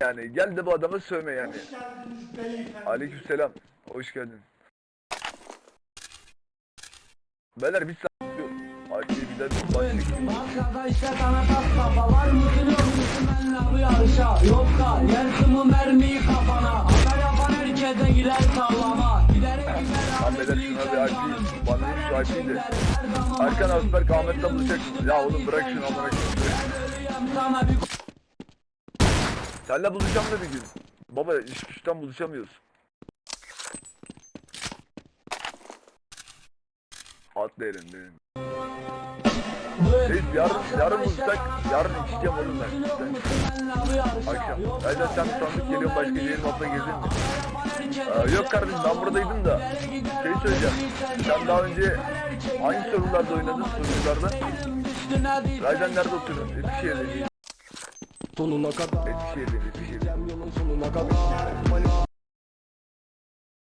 yani. Gel de bu adamı sövme yani. Aleykümselam. Hoş geldin. Beyler bir saat Ay bir de başlık. Bankada işte sana tas kafa Var mısın yok musun benle bu yarışa Yoksa yersin bu mermiyi kafana Haber yapan herkese gider sallama Giderek gider Lan beyler şuna bir IP. Bana bir şu IP'ydi. Erkan Asberk Ahmet'le buluşacak. Ya oğlum bırak şunu amına koyayım. sana bir Seninle buluşacağım da bir gün. Baba iş güçten buluşamıyoruz. At derin derin. Reis yarın, yarın buluşsak, yarın içeceğim oğlum ben. Akşam. Zaten sen sandık geliyorsun başka yerin altına gezdin mi? Aa, yok kardeşim ben buradaydım da. Şey söyleyeceğim. Sen daha önce hangi sorularda oynadın sorularda? Zaten nerede oturuyorsun? Eskişehir'de. Sonuna kadar Eskişehir'de, Eskişehir'de. Yolun sonuna kadar